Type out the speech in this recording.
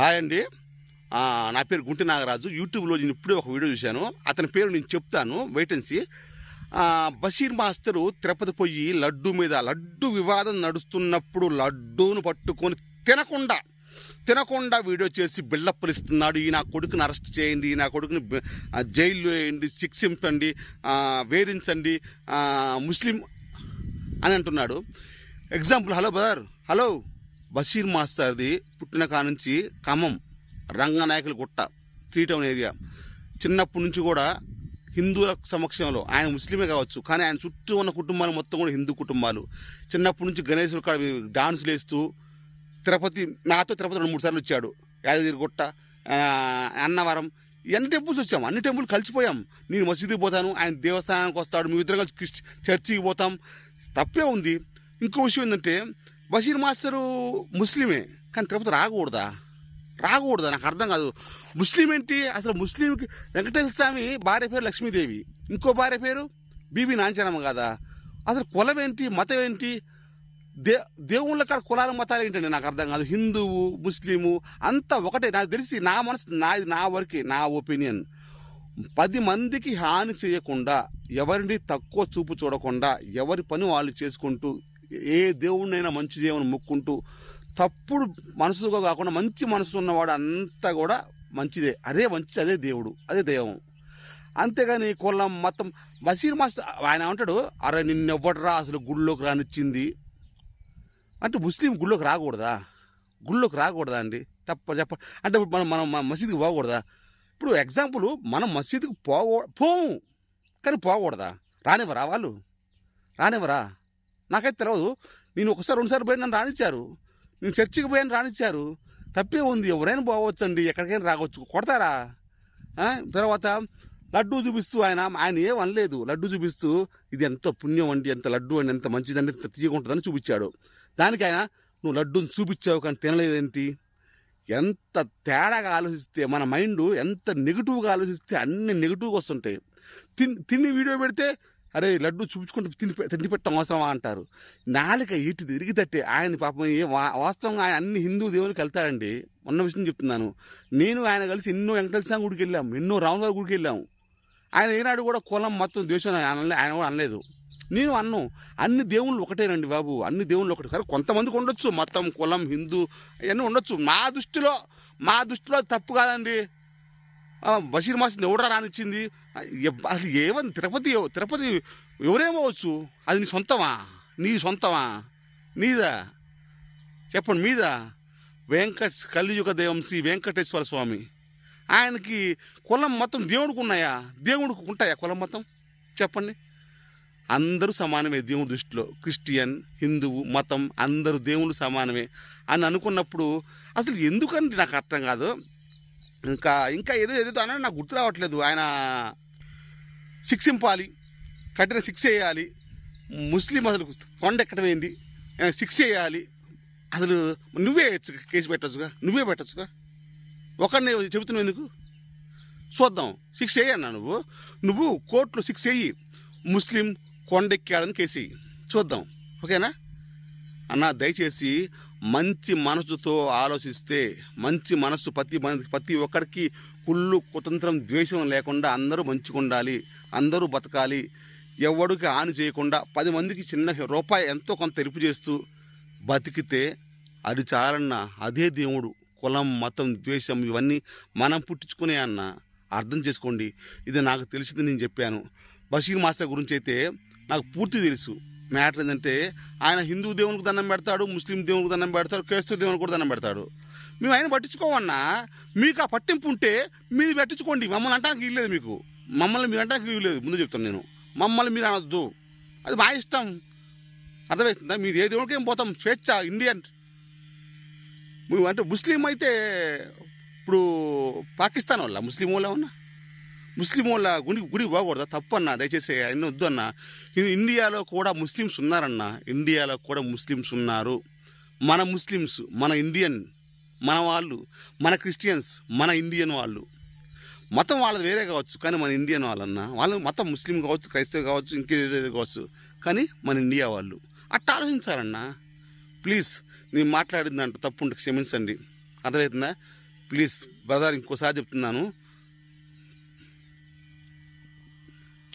Hi అండి. నా పేరు గుంటి నాగరాజు. యూట్యూబ్లో నేను ఇప్పుడే ఒక వీడియో చూశాను. అతని పేరు నేను చెప్తాను. వెయిటెన్సీ బషీర్ మాస్టరు తిరుపతి పోయి లడ్డు మీద లడ్డు వివాదం నడుస్తున్నప్పుడు లడ్డూను పట్టుకొని తినకుండా తినకుండా వీడియో చేసి బిల్డప్లు ఇస్తున్నాడు. ఈ నా కొడుకుని అరెస్ట్ చేయండి ఈ నా కొడుకుని జైల్లో వేయండి శిక్షించండి వేధించండి ముస్లిం అని అంటున్నాడు. Example hello brother hello Basheer మాస్టర్ది పుట్టిన కానుంచి ఖమ్మం రంగనాయకుల గుట్ట త్రీ టౌన్ ఏరియా. చిన్నప్పటి నుంచి కూడా హిందువుల సమక్షంలో ఆయన ముస్లిమే కావచ్చు కానీ ఆయన చుట్టూ ఉన్న కుటుంబాలు మొత్తం కూడా హిందూ కుటుంబాలు. చిన్నప్పటి నుంచి గణేశుడు కాడ డాన్సులు వేస్తూ తిరుపతి నాతో తిరుపతి రెండు మూడు సార్లు వచ్చాడు. యాదగిరి గుట్ట అన్నవరం ఎన్ని టెంపుల్స్ వచ్చాం. అన్ని టెంపుల్ కలిసిపోయాం. నేను మసీదుకి పోతాను ఆయన దేవస్థానానికి వస్తాడు మీ ఇద్దరు కలిసి చర్చికి పోతాం. తప్పే ఉంది. ఇంకో విషయం ఏంటంటే బషీర్ మాస్టరు ముస్లిమే కానీ తిరుపతి రాకూడదా? రాకూడదా? నాకు అర్థం కాదు. ముస్లిం ఏంటి? అసలు ముస్లింకి వెంకటేశ్వర స్వామి భార్య పేరు లక్ష్మీదేవి. ఇంకో భార్య పేరు బీబీ నాంచనమ్మ కదా? అసలు కులం ఏంటి? మతం ఏంటి? దే దేవుళ్ళ కాడ కులాల మతాలు ఏంటండి? నాకు అర్థం కాదు. హిందువు ముస్లిము అంతా ఒకటే. నాకు తెలిసి నా మనసు నాది నా వరకే నా ఒపీనియన్. పది మందికి హాని చేయకుండా ఎవరిని తక్కువ చూపు చూడకుండా ఎవరి పని వాళ్ళు చేసుకుంటూ ఏ దేవుడినైనా మంచి దేవుని మొక్కుంటూ తప్పుడు మనసుగా కాకుండా మంచి మనసు ఉన్నవాడు అంతా కూడా మంచిదే. అదే మంచి అదే దేవుడు అదే దైవం. అంతేగాని కులం మతం బషీర్ మాస్టర్ ఆయన అంటాడు అరే నిన్నెవ్వడరా అసలు గుళ్ళోకి రానిచ్చింది? అంటే ముస్లిం గుళ్ళోకి రాకూడదా? గుళ్ళోకి రాకూడదా అండి? తప్ప చెప్ప అంటే ఇప్పుడు మనం మనం మసీదుకి పోకూడదా? ఇప్పుడు ఎగ్జాంపుల్ మనం మసీదుకి పోకూ పోము. కానీ పోకూడదా? రానివ్వరా వాళ్ళు? రానివ్వరా? నాకైతే తెలియదు నేను ఒకసారి రెండుసార్లు పోయి నన్ను రానిచ్చారు. నేను చర్చికి పోయాను రానిచ్చారు. తప్పే ఉంది. ఎవరైనా పోవచ్చండి. ఎక్కడికైనా రావచ్చు. కొడతారా? తర్వాత లడ్డూ చూపిస్తూ ఆయన ఆయన ఏం అనలేదు. లడ్డు చూపిస్తూ ఇది ఎంత పుణ్యం అండి. ఎంత లడ్డు అండి. ఎంత మంచిదండి. ఎంత తీయకుంటుందని చూపించాడు. దానికి ఆయన నువ్వు లడ్డూని చూపించావు కానీ తినలేదేంటి? ఎంత తేడాగా ఆలోచిస్తే మన మైండ్ ఎంత నెగిటివ్గా ఆలోచిస్తే అన్ని నెగిటివ్గా వస్తుంటాయి. తిని తిని వీడియో పెడితే అరే లడ్డు చూపించుకుంటూ తిని తిండి పెట్టడం అవసరమా అంటారు. నాలుక ఇటు తిరిగి తట్టే. ఆయన పాపం ఏ వా- వాస్తవంగా ఆయన అన్ని హిందూ దేవునికి వెళ్తారండి. ఉన్న విషయం చెప్తున్నాను. నేను ఆయన కలిసి ఎన్నో వెంకటేశ్వర స్వామి గుడికి వెళ్ళాము. ఎన్నో రామదారి గుడికి వెళ్ళాము. ఆయన ఏనాడు కూడా కులం మొత్తం దేశం ఆయన అనలే- ఆయన కూడా అనలేదు. నేను అన్ను. అన్ని దేవుళ్ళు ఒకటేనండి బాబు. అన్ని దేవుళ్ళు ఒకటే. సరే కొంతమందికి ఉండొచ్చు. మతం కులం హిందూ అవన్నీ ఉండొచ్చు. మా దృష్టిలో మా దృష్టిలో తప్పు కాదండి. బషీర్ మాసిని ఎవడరా రానిచ్చింది? అసలు ఏమని తిరుపతి తిరుపతి ఎవరేమోవచ్చు అది నీ సొంతమా? నీ సొంతమా? నీదా? చెప్పండి మీదా? వెంకట్ కలియుగ దైవం శ్రీ వెంకటేశ్వర స్వామి. ఆయనకి కులం మతం దేవుడికి ఉన్నాయా? దేవుడికి ఉంటాయా కులం మతం? చెప్పండి. అందరూ సమానమే దేవుని దృష్టిలో. క్రిస్టియన్ హిందువు మతం అందరూ దేవుళ్ళు సమానమే అని అనుకున్నప్పుడు అసలు ఎందుకని నాకు అర్థం కాదు. ఇంకా ఇంకా ఏదో ఏదో అనేది నాకు గుర్తు రావట్లేదు. ఆయన శిక్షింపాలి కఠిన శిక్ష వేయాలి ముస్లిం అసలు కొండ ఎక్కడమైంది ఆయన శిక్ష వేయాలి అసలు నువ్వే వేయచ్చు కేసు పెట్టచ్చుగా? నువ్వే పెట్టచ్చుగా? ఒకరిని చెబుతున్నావు ఎందుకు? చూద్దాం. శిక్ష వేయన్నా నువ్వు. నువ్వు కోర్టులో శిక్ష వేయి ముస్లిం కొండెక్కాడని కేసు వేయి. చూద్దాం. ఓకేనా? అన్న దయచేసి మంచి మనసుతో ఆలోచిస్తే మంచి మనసు ప్రతి ప్రతి ఒక్కరికి కుళ్ళు కుతంత్రం ద్వేషం లేకుండా అందరూ మంచిగా ఉండాలి అందరూ బతకాలి. ఎవడికి హాని చేయకుండా పది మందికి చిన్న రూపాయి ఎంతో కొంత తెలుపు చేస్తూ బతికితే అది చాలన్న అదే దేవుడు. కులం మతం ద్వేషం ఇవన్నీ మనం పుట్టించుకునే అన్న అర్థం చేసుకోండి. ఇది నాకు తెలిసింది నేను చెప్పాను. బషీర్ మాస్టర్ గురించి అయితే నాకు పూర్తి తెలుసు. మ్యాటర్ ఏంటంటే ఆయన హిందూ దేవునికి దండం పెడతాడు ముస్లిం దేవునికి దండం పెడతాడు క్రైస్తవ దేవునికి కూడా దండం పెడతాడు. మేము ఆయన పట్టించుకోమన్నా మీకు ఆ పట్టింపు ఉంటే మీరు పట్టించుకోండి. మమ్మల్ని అంటానికి ఇవ్వలేదు మీకు. మమ్మల్ని మీరు అంటానికి ఇవ్వలేదు ముందు చెప్తాను నేను. మమ్మల్ని మీరు అనొద్దు. అది మా ఇష్టం. అర్థమవుతుందా మీరు ఏ దేవుడికి ఏం పోతాం? స్వేచ్ఛ ఇండియన్. మేము అంటే ముస్లిం అయితే ఇప్పుడు పాకిస్తాన్ వాళ్ళ ముస్లిం వాళ్ళ ఉన్నా ముస్లిం వాళ్ళ గుడి గుడి పోకూడదా? తప్పు అన్న దయచేసి ఆయన వద్దు అన్న ఇండియాలో కూడా ముస్లిమ్స్ ఉన్నారన్న. ఇండియాలో కూడా ముస్లిమ్స్ ఉన్నారు. మన ముస్లిమ్స్ మన ఇండియన్ మన వాళ్ళు మన క్రిస్టియన్స్ మన ఇండియన్ వాళ్ళు. మతం వాళ్ళది వేరే కావచ్చు కానీ మన ఇండియన్ వాళ్ళన్న. వాళ్ళు మతం ముస్లిం కావచ్చు క్రైస్తవ కావచ్చు ఇంకేదేదో కావచ్చు కానీ మన ఇండియా వాళ్ళు. అట్ట ఆలోచించాలన్నా. ప్లీజ్ నేను మాట్లాడిందంట తప్పు ఉంటే క్షమించండి. అర్థమవుతుందా ప్లీజ్ బ్రదర్ ఇంకోసారి చెప్తున్నాను.